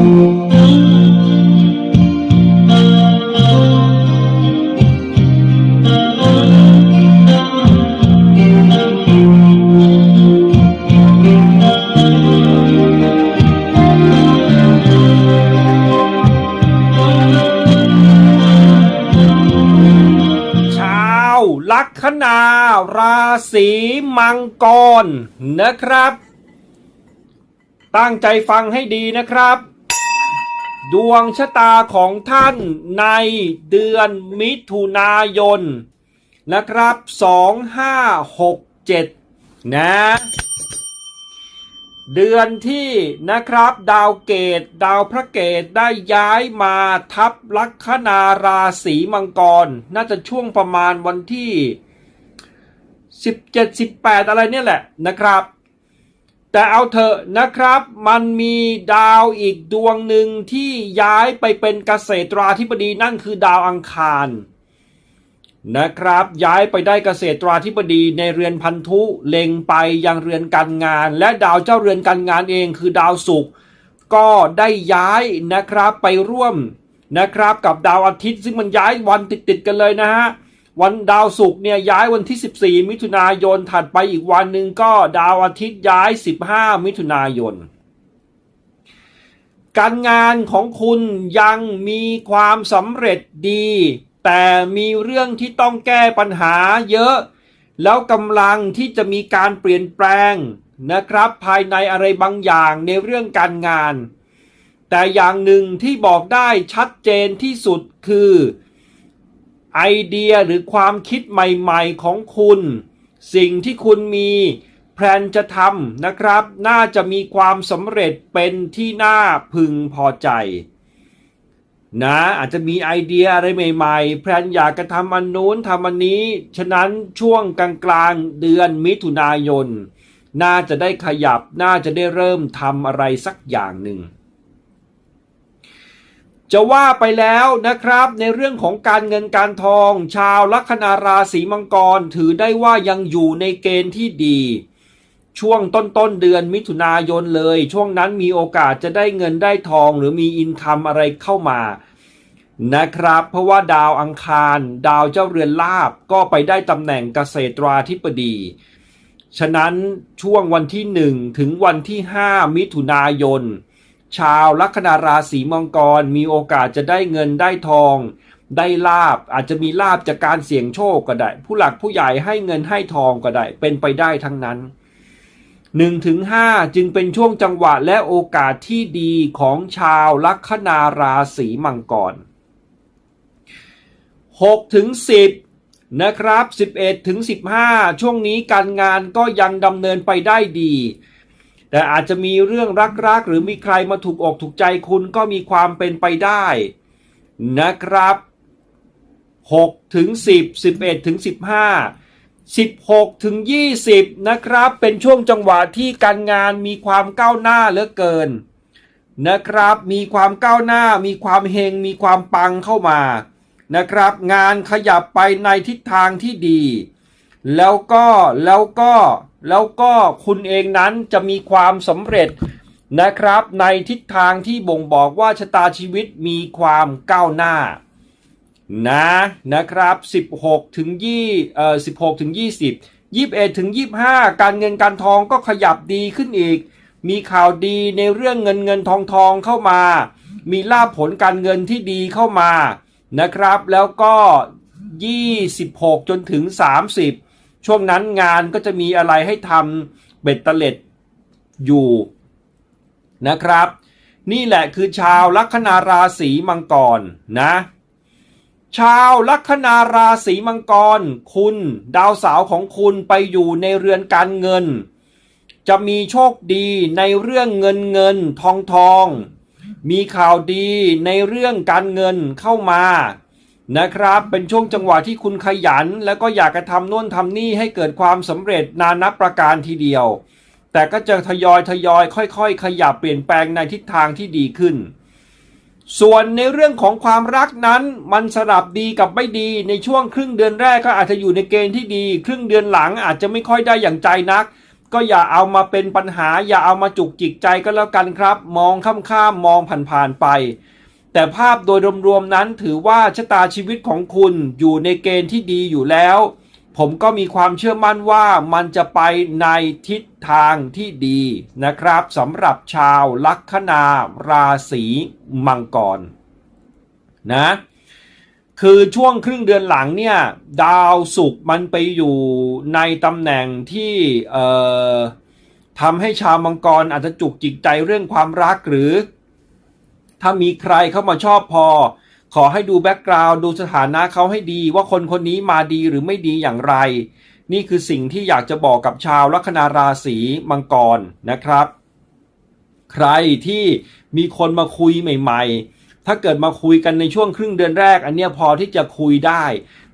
ชาลัคนาราศีมังกรนะครับ ตั้งใจฟังให้ดีนะครับ ดวงชะตาของท่านในเดือนมิถุนายนนะครับ 2567 นะ เดือนที่นะครับดาวเกตดาวพระเกตได้ย้ายมาทับลัคนาราศีมังกร น่าจะช่วงประมาณวันที่ 17 18 อะไรเนี่ยแหละนะครับ แต่เอาเถอะนะครับ มันมีดาวอีกดวงหนึ่งที่ย้ายไปเป็นเกษตราธิบดีนั่นคือดาวอังคารนะครับ ย้ายไปได้เกษตราธิบดีในเรือนพันธุเล็งไปยังเรือนการงาน และดาวเจ้าเรือนการงานเองคือดาวศุกร์ก็ได้ย้ายนะครับไปร่วมนะครับกับดาวอาทิตย์ซึ่งมันย้ายวันติดๆกันเลยนะฮะ วันดาวศุกร์เนี่ยย้ายวันที่ 14 มิถุนายนถัดไปอีกวันหนึ่งก็ดาวอาทิตย์ย้าย 15 มิถุนายน การงานของคุณยังมีความสำเร็จดี แต่มีเรื่องที่ต้องแก้ปัญหาเยอะ แล้วกำลังที่จะมีการเปลี่ยนแปลงนะครับ ภายในอะไรบางอย่างในเรื่องการงาน แต่อย่างหนึ่งที่บอกได้ชัดเจนที่สุดคือ ไอเดียหรือความคิดใหม่ๆของคุณ สิ่งที่คุณมีแพลนจะทำนะครับ น่าจะมีความสำเร็จเป็นที่น่าพึงพอใจ นะอาจจะมีไอเดียอะไรใหม่ๆ แพลนอยากจะทำอันนู้นทำอันนี้ ฉะนั้นช่วงกลางๆเดือนมิถุนายน น่าจะได้ขยับน่าจะได้เริ่มทำอะไรสักอย่างหนึ่ง จะว่าไปแล้วนะครับ ในเรื่องของการเงินการทอง ชาวลัคนาราศีมังกรถือได้ว่ายังอยู่ในเกณฑ์ที่ดี ช่วงต้นต้นเดือนมิถุนายนเลย ช่วงนั้นมีโอกาสจะได้เงินได้ทองหรือมีอินคัมอะไรเข้ามานะครับ เพราะว่าดาวอังคาร ดาวเจ้าเรือนลาบก็ไปได้ตำแหน่งเกษตราธิบดี ฉะนั้นช่วงวันที่ 1 ถึงวันที่ 5 มิถุนายน ชาวลัคนาราศีมังกรมีโอกาสจะได้เงินได้ทอง ได้ลาบอาจจะมีลาบจากการเสี่ยงโชคก็ได้ ผู้หลักผู้ใหญ่ให้เงินให้ทองก็ได้ เป็นไปได้ทั้งนั้น1ถึงจึงเป็นช่วงจังหวะและโอกาสที่ดีของชาวลัคนาราศีมังกร6ถึง10 นะครับ 11ถึง15 ช่วงนี้การงานก็ยังดำเนินไปได้ดี แต่อาจจะมีเรื่องรักๆ หรือมีใครมาถูกอกถูกใจคุณก็มีความเป็นไปได้นะครับ6ถึง10 11ถึง15 16ถึง20นะครับ เป็นช่วงจังหวะที่การงานมีความก้าวหน้าเหลือเกิน นะครับ มีความก้าวหน้า มีความเฮง มีความปังเข้ามา นะครับ งานขยับไปในทิศทางที่ดี แล้วก็แล้วก็แล้วก็คุณเองนั้นจะมีความสำเร็จนะครับ ในทิศทางที่บ่งบอกว่าชะตาชีวิตมีความก้าวหน้านะนะครับ 16 ถึง2เอ่อ16 ถึง 20 21 ถึง 25 การเงินการทองก็ขยับดีขึ้นอีก มีข่าวดีในเรื่องเงินเงินทองทองเข้ามา มีลาภผลการเงินที่ดีเข้ามานะครับ แล้วก็ 26 จนถึง 30 ช่วงนั้นงานก็จะมีอะไรให้ทำเบ็ดเตล็ดอยู่นะครับ นี่แหละคือชาวลัคนาราศีมังกรนะ ชาวลัคนาราศีมังกร คุณดาวสาวของคุณไปอยู่ในเรือนการเงิน จะมีโชคดีในเรื่องเงินเงินทองทอง มีข่าวดีในเรื่องการเงินเข้ามา นะครับ เป็นช่วงจังหวะที่คุณขยัน แล้วก็อยากจะทำโน่นทำนี่ให้เกิดความสำเร็จนานับประการทีเดียว แต่ก็จะทยอยทยอยค่อยๆ ขยับเปลี่ยนแปลงในทิศทางที่ดีขึ้น ส่วนในเรื่องของความรักนั้นมันสลับดีกับไม่ดี ในช่วงครึ่งเดือนแรกก็อาจจะอยู่ในเกณฑ์ที่ดี ครึ่งเดือนหลังอาจจะไม่ค่อยได้อย่างใจนัก ก็อย่าเอามาเป็นปัญหา อย่าเอามาจุกจิกใจก็แล้วกันครับ มองข้ามๆมองผ่านๆไป แต่ภาพโดยรวมๆนั้นถือว่าชะตาชีวิตของคุณอยู่ในเกณฑ์ที่ดีอยู่แล้ว ผมก็มีความเชื่อมั่นว่ามันจะไปในทิศทางที่ดีนะครับสำหรับชาวลัคนาราศีมังกรนะคือช่วงครึ่งเดือนหลังเนี่ยดาวศุกร์มันไปอยู่ในตำแหน่งที่เอ่อทำให้ชาวมังกรอาจจะจุกจิกใจเรื่องความรักหรือ ถ้ามีใครเข้ามาชอบพอ ขอให้ดูแบ็กกราวด์ดูสถานะเขาให้ดีว่าคนคนนี้มาดีหรือไม่ดีอย่างไร นี่คือสิ่งที่อยากจะบอกกับชาวลัคนาราศีมังกรนะครับ ใครที่มีคนมาคุยใหม่ ๆ ถ้าเกิดมาคุยกันในช่วงครึ่งเดือนแรก อันเนี้ยพอที่จะคุยได้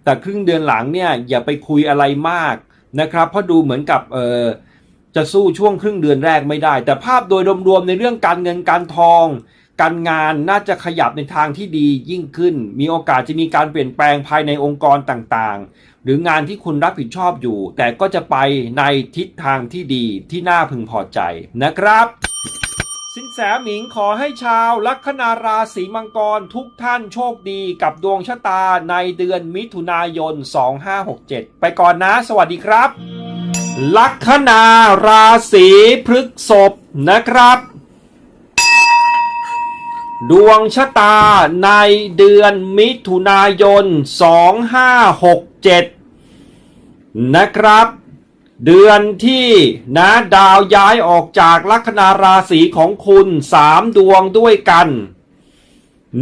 แต่ครึ่งเดือนหลังเนี่ยอย่าไปคุยอะไรมากนะครับเพราะดูเหมือนกับเออจะสู้ช่วงครึ่งเดือนแรกไม่ได้ แต่ภาพโดยรวมๆในเรื่องการเงินการทอง การงานน่าจะขยับในทางที่ดียิ่งขึ้น มีโอกาสจะมีการเปลี่ยนแปลงภายในองค์กรต่างๆ หรืองานที่คุณรับผิดชอบอยู่ แต่ก็จะไปในทิศทางที่ดีที่น่าพึงพอใจนะครับ สินแสหมิงขอให้ชาวลัคนาราศีมังกรทุกท่านโชคดีกับดวงชะตาในเดือนมิถุนายน 2567 ไปก่อนนะ สวัสดีครับ ลัคนาราศีพฤกษภนะครับ ดวงชะตาในเดือนมิถุนายน 2567 นะครับ เดือนที่นะดาวย้ายออกจากลัคนาราศีของคุณสามดวงด้วยกัน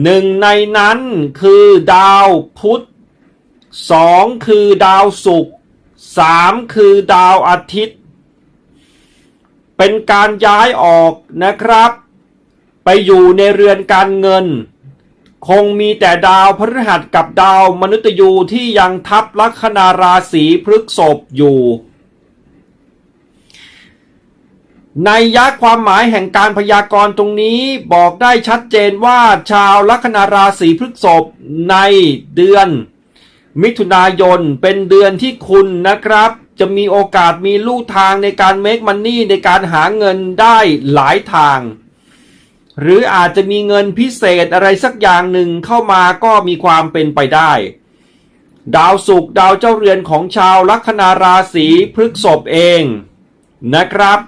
หนึ่งในนั้นคือดาวพุธสองคือดาวศุกร์สามคือดาวอาทิตย์ เป็นการย้ายออกนะครับ ไปอยู่ในเรือนการเงิน คงมีแต่ดาวพฤหัสกับดาวมนุษยูที่ยังทับลัคนาราศีพฤกษภอยู่ในยักษ์ความหมายแห่งการพยากรณ์ตรงนี้บอกได้ชัดเจนว่าชาวลัคนาราศีพฤษภในเดือน มิถุนายนเป็นเดือนที่คุณนะครับ จะมีโอกาสมีลู่ทางในการเมคมันนี่ในการหาเงินได้หลายทาง หรืออาจจะมีเงินพิเศษอะไรสักอย่างหนึ่งเข้ามาก็มีความเป็นไปได้ ดาวศุกร์ดาวเจ้าเรือนของชาวลัคนาราศีพฤกษภเองนะครับ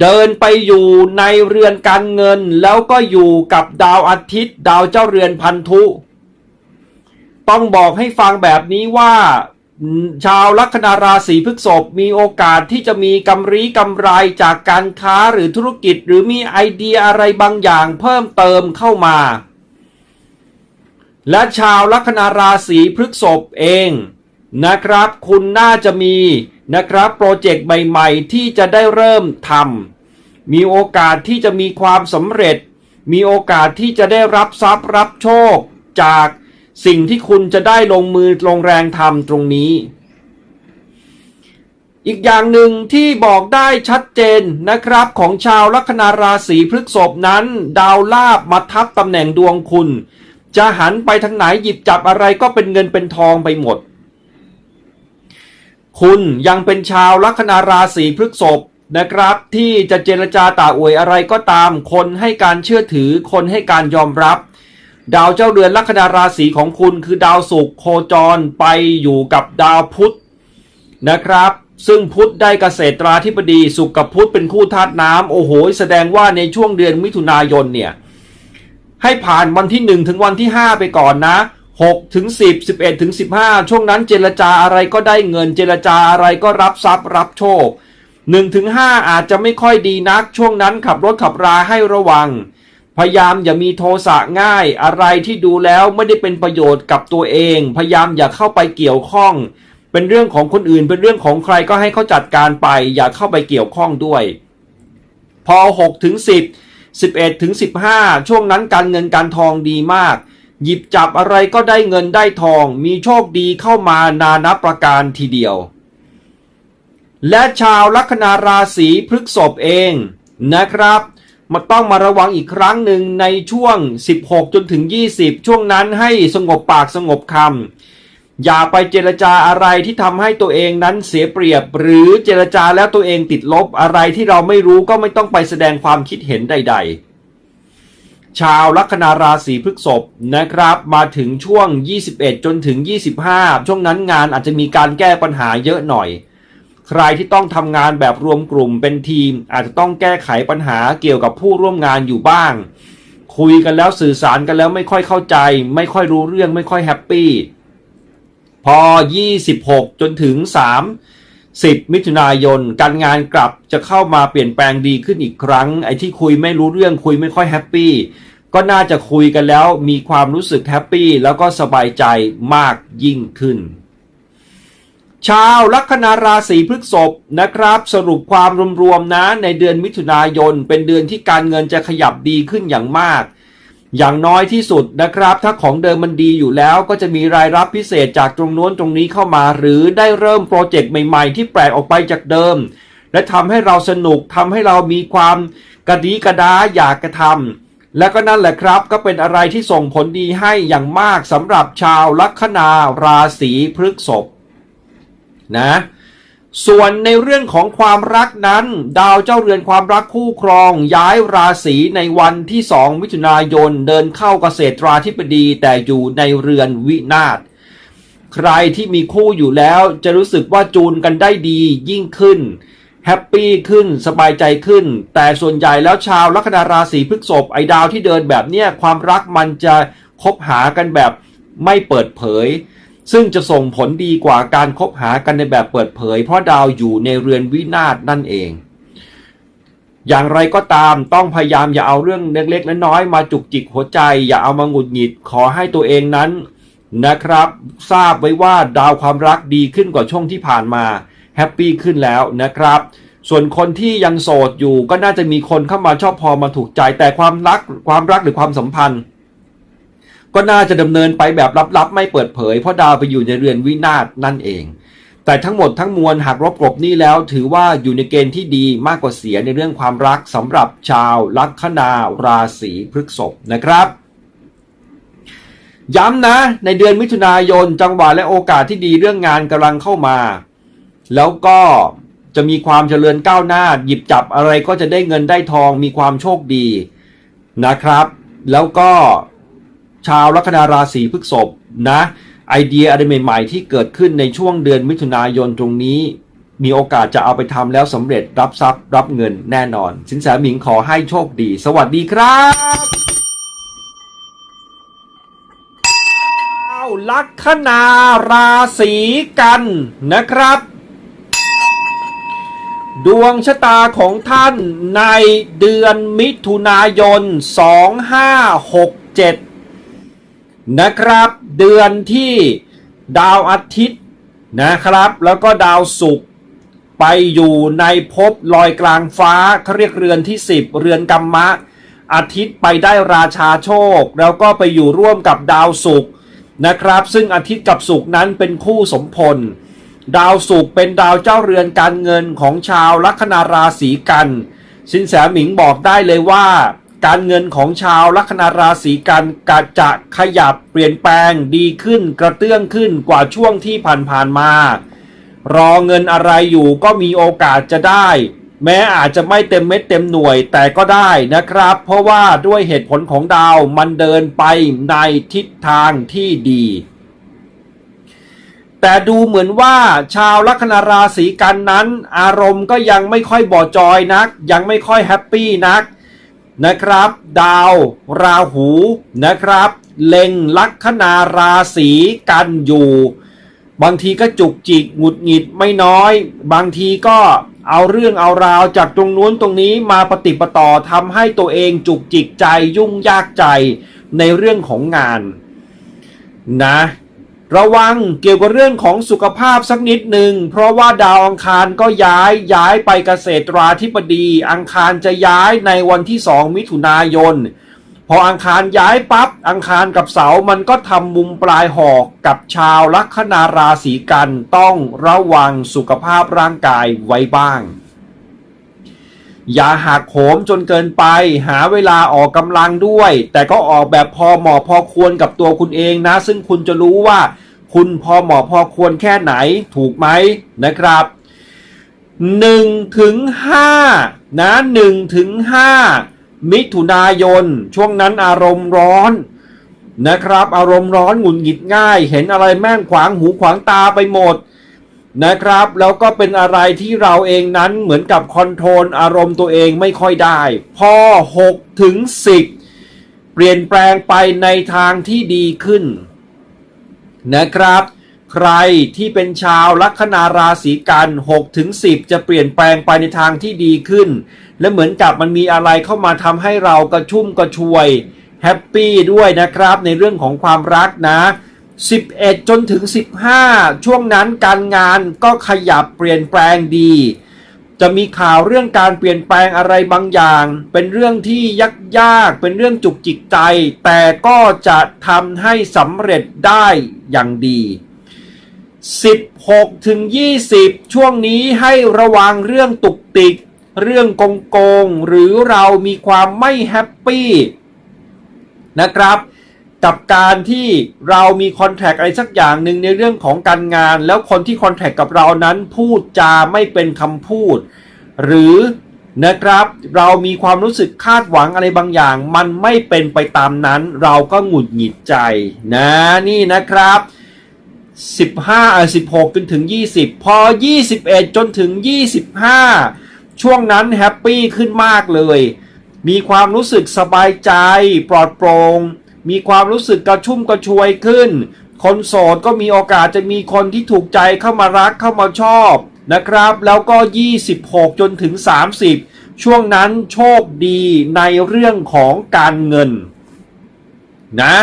เดินไปอยู่ในเรือนการเงินแล้วก็อยู่กับดาวอาทิตย์ ดาวเจ้าเรือนพันธุ ต้องบอกให้ฟังแบบนี้ว่า ชาวลัคนาราศีพฤษภมีโอกาสที่จะมีกำไรกำไรจากการค้าหรือธุรกิจ หรือมีไอเดียอะไรบางอย่างเพิ่มเติมเข้ามา และชาวลัคนาราศีพฤษภเองนะครับ คุณน่าจะมีนะครับโปรเจกต์ใหม่ๆ ที่จะได้เริ่มทำมีโอกาสที่จะมีความสำเร็จ มีโอกาสที่จะได้รับทรัพย์รับโชคจาก สิ่งที่คุณจะได้ลงมือลงแรงทำตรงนี้ อีกอย่างหนึ่งที่บอกได้ชัดเจนนะครับของชาวลัคนาราศีพฤษภนั้น ดาวลาบมาทับตำแหน่งดวงคุณ จะหันไปทางไหนหยิบจับอะไรก็เป็นเงินเป็นทองไปหมด คุณยังเป็นชาวลัคนาราศีพฤษภนะครับที่จะเจรจาต่าอวยอะไรก็ตาม คนให้การเชื่อถือคนให้การยอมรับ ดาวเจ้าเรือนลัคนาราศีของคุณคือดาวศุกร์โคจรไปอยู่กับดาวพุธนะครับ ซึ่งพุธได้เกษตราธิบดีศุกร์กับพุธเป็นคู่ธาตุน้ำโอ้โห แสดงว่าในช่วงเดือนมิถุนายนเนี่ย ให้ผ่านวันที่ 1 ถึงวันที่ 5 ไปก่อนนะ6ถึง10 11ถึง15 ช่วงนั้นเจรจาอะไรก็ได้เงินเจรจาอะไรก็รับทรัพย์รับโชค1ถึง5อาจจะไม่ค่อยดีนักช่วงนั้นขับรถขับราให้ระวัง พยายามอย่ามีโทสะง่าย อะไรที่ดูแล้วไม่ได้เป็นประโยชน์กับตัวเอง พยายามอย่าเข้าไปเกี่ยวข้อง เป็นเรื่องของคนอื่น เป็นเรื่องของใครก็ให้เขาจัดการไป อย่าเข้าไปเกี่ยวข้องด้วย พอ6ถึง10 11ถึง15 ช่วงนั้นการเงินการทองดีมาก หยิบจับอะไรก็ได้เงินได้ทอง มีโชคดีเข้ามานานับประการทีเดียว และชาวลัคนาราศีพฤกษภเองนะครับ มาต้องมาระวังอีกครั้งหนึ่งในช่วง 16 จนถึง 20 ช่วงนั้นให้สงบปากสงบคำอย่าไปเจรจาอะไรที่ทำให้ตัวเองนั้นเสียเปรียบ หรือเจรจาแล้วตัวเองติดลบอะไรที่เราไม่รู้ก็ไม่ต้องไปแสดงความคิดเห็นใด ๆชาวลัคนาราศีพฤษภนะครับมาถึงช่วง 21 จนถึง 25 ช่วงนั้นงานอาจจะมีการแก้ปัญหาเยอะหน่อย ใครที่ต้องทำงานแบบรวมกลุ่มเป็นทีม อาจจะต้องแก้ไขปัญหาเกี่ยวกับผู้ร่วมงานอยู่บ้าง คุยกันแล้วสื่อสารกันแล้วไม่ค่อยเข้าใจ ไม่ค่อยรู้เรื่องไม่ค่อยแฮปปี้พอ 26 จนถึง30มิถุนายน การงานกลับจะเข้ามาเปลี่ยนแปลงดีขึ้นอีกครั้ง ไอ้ที่คุยไม่รู้เรื่องคุยไม่ค่อยแฮปปี้ก็น่าจะคุยกันแล้วมีความรู้สึกแฮปปี้แล้วก็สบายใจมากยิ่งขึ้น ชาวลัคนาราศีพฤษภนะครับ สรุปความรวมๆนะในเดือนมิถุนายน เป็นเดือนที่การเงินจะขยับดีขึ้นอย่างมาก อย่างน้อยที่สุดนะครับ ถ้าของเดิมมันดีอยู่แล้วก็จะมีรายรับพิเศษจากตรงโน้นตรงนี้เข้ามา หรือได้เริ่มโปรเจกต์ใหม่ๆ ที่แปลกออกไปจากเดิม และทำให้เราสนุกทำให้เรามีความกระดีกระดาอยากกระทำและก็นั่นแหละครับก็เป็นอะไรที่ส่งผลดีให้อย่างมากสำหรับชาวลัคนาราศีพฤษภ นะ ส่วนในเรื่องของความรักนั้น ดาวเจ้าเรือนความรักคู่ครอง ย้ายราศีในวันที่ 2 มิถุนายนเดินเข้าเกษตราธิบดีแต่อยู่ในเรือนวินาศใครที่มีคู่อยู่แล้วจะรู้สึกว่าจูนกันได้ดียิ่งขึ้นแฮปปี้ขึ้นสบายใจขึ้น แต่ส่วนใหญ่แล้วชาวลัคนาราศีพฤษภไอดาวที่เดินแบบเนี้ยความรักมันจะคบหากันแบบไม่เปิดเผย ซึ่งจะส่งผลดีกว่าการคบหากันในแบบเปิดเผย เพราะดาวอยู่ในเรือนวินาศนั่นเอง อย่างไรก็ตามต้องพยายามอย่าเอาเรื่องเล็กๆน้อยๆมาจุกจิกหัวใจ อย่าเอามาหงุดหงิดขอให้ตัวเองนั้นนะครับ ทราบไว้ว่าดาวความรักดีขึ้นกว่าช่วงที่ผ่านมาแฮปปี้ขึ้นแล้วนะครับ ส่วนคนที่ยังโสดอยู่ก็น่าจะมีคนเข้ามาชอบพอมาถูกใจแต่ความรักความรักหรือความสัมพันธ์ ก็น่าจะดำเนินไปแบบลับๆ ไม่เปิดเผย เพราะดาวไปอยู่ในเรือนวินาศนั่นเอง แต่ทั้งหมดทั้งมวลหากลบกลบนี้แล้วถือว่าอยู่ในเกณฑ์ที่ดีมากกว่าเสียในเรื่องความรักสำหรับชาวลัคนาราศีพฤษภนะครับย้ำนะในเดือนมิถุนายนจังหวะและโอกาสที่ดีเรื่องงานกำลังเข้ามา แล้วก็จะมีความเจริญก้าวหน้า หยิบจับอะไรก็จะได้เงินได้ทองมีความโชคดีนะครับ แล้วก็ ชาวลัคนาราศีพฤษภนะไอเดียอะไรใหม่ๆ ที่เกิดขึ้นในช่วงเดือนมิถุนายนตรงนี้ มีโอกาสจะเอาไปทำแล้วสำเร็จรับทรัพย์รับเงินแน่นอน สินแสหมิงขอให้โชคดี สวัสดีครับอ้าวลัคนาราศีกันนะครับ ดวงชะตาของท่านในเดือนมิถุนายน 2567 นะครับ เดือนที่ดาวอาทิตย์นะครับ แล้วก็ดาวศุกร์ไปอยู่ในภพลอยกลางฟ้าเขาเรียกเรือนที่ 10 เรือนกัมมะ อาทิตย์ไปได้ราชาโชค แล้วก็ไปอยู่ร่วมกับดาวศุกร์นะครับ ซึ่งอาทิตย์กับศุกร์นั้นเป็นคู่สมพล ดาวศุกร์เป็นดาวเจ้าเรือนการเงินของชาวลัคนาราศีกัน สินแสหมิงบอกได้เลยว่า การเงินของชาวลัคนาราศีกันกะจะขยับเปลี่ยนแปลงดีขึ้นกระเตื้องขึ้นกว่าช่วงที่ผ่านๆมา รอเงินอะไรอยู่ก็มีโอกาสจะได้ แม้อาจจะไม่เต็มเม็ดเต็มหน่วยแต่ก็ได้นะครับ เพราะว่าด้วยเหตุผลของดาวมันเดินไปในทิศทางที่ดี แต่ดูเหมือนว่าชาวลัคนาราศีกันนั้น อารมณ์ก็ยังไม่ค่อยบอจอยนัก ยังไม่ค่อยแฮปปี้นัก นะครับ ดาวราหูนะครับ เล็งลัคนาราศีกันอยู่ บางทีก็จุกจิกหงุดหงิดไม่น้อย บางทีก็เอาเรื่องเอาราวจากตรงนู้นตรงนี้มาปฏิปต่อทำให้ตัวเองจุกจิกใจยุ่งยากใจในเรื่องของงานนะ ระวังเกี่ยวกับเรื่องของสุขภาพสักนิดหนึ่งเพราะว่าดาวอังคารก็ย้ายย้ายไปเกษตราธิบดี อังคารจะย้ายในวันที่2มิถุนายน พออังคารย้ายปับ๊บอังคารกับเสามันก็ทำมุมปลายหอกกับชาวลัคนาราศีกันต้องระวังสุขภาพร่างกายไว้บ้าง อย่าหักโหมจนเกินไป หาเวลาออกกำลังด้วย แต่ก็ออกแบบพอเหมาะพอควรกับตัวคุณเองนะ ซึ่งคุณจะรู้ว่า คุณพอเหมาะพอควรแค่ไหนถูกไหมนะครับ1ถึง5นะ1ถึง5มิถุนายน ช่วงนั้นอารมณ์ร้อนนะครับ อารมณ์ร้อนหงุดหงิดง่าย เห็นอะไรแม่งขวางหูขวางตาไปหมด นะครับ แล้วก็เป็นอะไรที่เราเองนั้นเหมือนกับคอนโทรลอารมณ์ตัวเองไม่ค่อยได้ พอ6ถึง10 เปลี่ยนแปลงไปในทางที่ดีขึ้น นะครับ ใครที่เป็นชาวลัคนาราศีกัน6ถึง10 จะเปลี่ยนแปลงไปในทางที่ดีขึ้น และเหมือนกับมันมีอะไรเข้ามาทำให้เรากระชุ่มกระชวยแฮปปี้ด้วยนะครับในเรื่องของความรักนะ 11 จนถึง 15 ช่วงนั้นการงานก็ขยับเปลี่ยนแปลงดี จะมีข่าวเรื่องการเปลี่ยนแปลงอะไรบางอย่าง เป็นเรื่องที่ยักยากเป็นเรื่องจุกจิกใจ แต่ก็จะทำให้สำเร็จได้อย่างดี 16 ถึง 20 ช่วงนี้ให้ระวังเรื่องตุกติก เรื่องโกงโกง หรือเรามีความไม่แฮปปี้นะครับ กับการที่เรามีคอนแทคอะไรสักอย่างหนึ่งในเรื่องของการงาน แล้วคนที่คอนแทคกับเรานั้นพูดจาไม่เป็นคำพูด หรือนะครับเรามีความรู้สึกคาดหวังอะไรบางอย่าง มันไม่เป็นไปตามนั้น เราก็หงุดหงิดใจนะนี่นะครับ 15อะ16 จนถึง 20 พอ 21 จนถึง 25 ช่วงนั้นแฮปปี้ขึ้นมากเลย มีความรู้สึกสบายใจปลอดโปร่ง มีความรู้สึกกระชุ่มกระชวยขึ้น คนโสดก็มีโอกาสจะมีคนที่ถูกใจเข้ามารักเข้ามาชอบนะครับ แล้วก็ 26 จนถึง 30 ช่วงนั้นโชคดีในเรื่องของการเงินนะ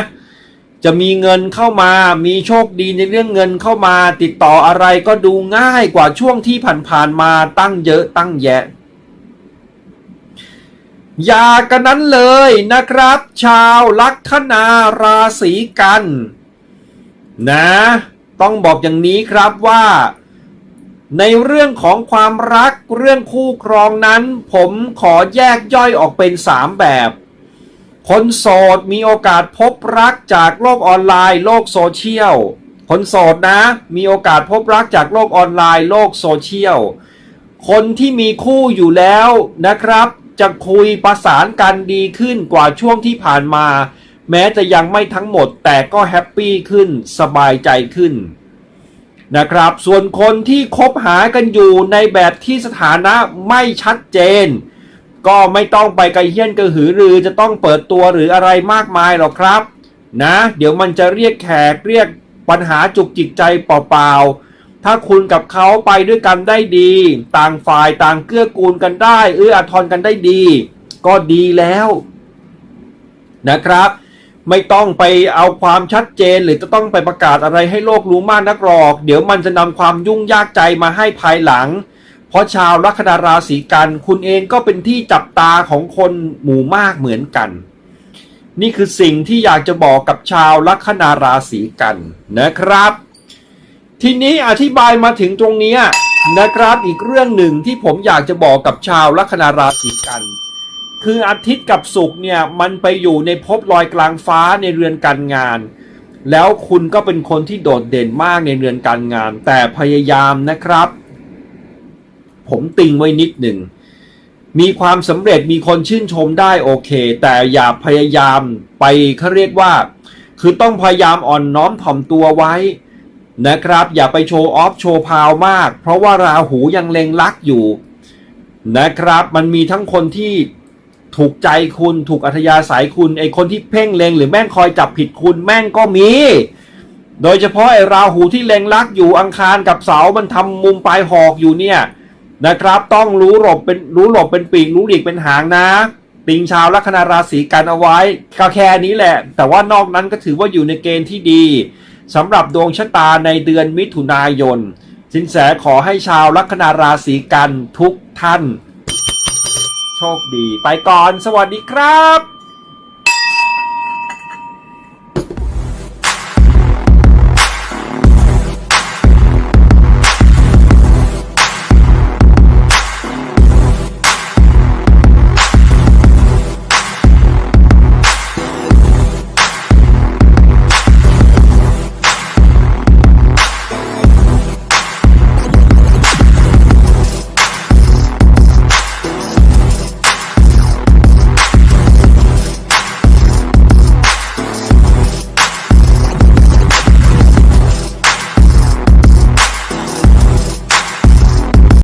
จะมีเงินเข้ามา มีโชคดีในเรื่องเงินเข้ามา ติดต่ออะไรก็ดูง่ายกว่าช่วงที่ผ่านๆมาตั้งเยอะตั้งแยะ อย่ากันนั้นเลยนะครับ ชาวลัคนาราศีกัน นะ ต้องบอกอย่างนี้ครับว่า ในเรื่องของความรักเรื่องคู่ครองนั้น ผมขอแยกย่อยออกเป็น 3 แบบ คนโสดมีโอกาสพบรักจากโลกออนไลน์ โลกโซเชียลคนโสดนะ มีโอกาสพบรักจากโลกออนไลน์ โลกโซเชียลคนที่มีคู่อยู่แล้วนะครับ จะคุยประสานกันดีขึ้นกว่าช่วงที่ผ่านมา แม้จะยังไม่ทั้งหมดแต่ก็แฮปปี้ขึ้นสบายใจขึ้นนะครับ ส่วนคนที่คบหากันอยู่ในแบบที่สถานะไม่ชัดเจน ก็ไม่ต้องไปไกลเฮี้ยนกระหือรือจะต้องเปิดตัวหรืออะไรมากมายหรอกครับ นะ เดี๋ยวมันจะเรียกแขกเรียกปัญหาจุกจิกใจเปล่าๆ ถ้าคุณกับเขาไปด้วยกันได้ดี ต่างฝ่ายต่างเกื้อกูลกันได้ เอื้ออาทรกันได้ดี ก็ดีแล้วนะครับ ไม่ต้องไปเอาความชัดเจนหรือจะต้องไปประกาศอะไรให้โลกรู้มากนักหรอก เดี๋ยวมันจะนำความยุ่งยากใจมาให้ภายหลัง เพราะชาวลัคนาราศีกันคุณเองก็เป็นที่จับตาของคนหมู่มากเหมือนกัน นี่คือสิ่งที่อยากจะบอกกับชาวลัคนาราศีกันนะครับ ทีนี้อธิบายมาถึงตรงนี้นะครับอีกเรื่องหนึ่งที่ผมอยากจะบอกกับชาวลัคนาราศีกัน คืออาทิตย์กับศุกร์เนี่ยมันไปอยู่ในภพลอยกลางฟ้าในเรือนการงาน แล้วคุณก็เป็นคนที่โดดเด่นมากในเรือนการงาน แต่พยายามนะครับ ผมติงไว้นิดหนึ่งมีความสำเร็จมีคนชื่นชมได้โอเค แต่อย่าพยายามไปเขาเรียกว่า คือต้องพยายามอ่อนน้อมถ่อมตัวไว้ นะครับ อย่าไปโชว์ออฟโชว์พาวมาก เพราะว่าราหูยังเล็งลักอยู่ นะครับ มันมีทั้งคนที่ถูกใจคุณถูกอัธยาศัยคุณไอคนที่เพ่งเล็งหรือแม่งคอยจับผิดคุณแม่งก็มี โดยเฉพาะไอราหูที่เล็งลักอยู่อังคารกับเสามันทำมุมปลายหอกอยู่เนี่ยนะครับ ต้องรู้หลบเป็นรู้หลบเป็นปีกรู้หลีกเป็นหางนะปิงชาวลัคนาราศีกันเอาไว้ก็แค่นี้แหละ แต่ว่านอกนั้นก็ถือว่าอยู่ในเกณฑ์ที่ดี สำหรับดวงชะตาในเดือนมิถุนายน สินแสขอให้ชาวลัคนาราศีกันทุกท่าน โชคดีไปก่อนสวัสดีครับ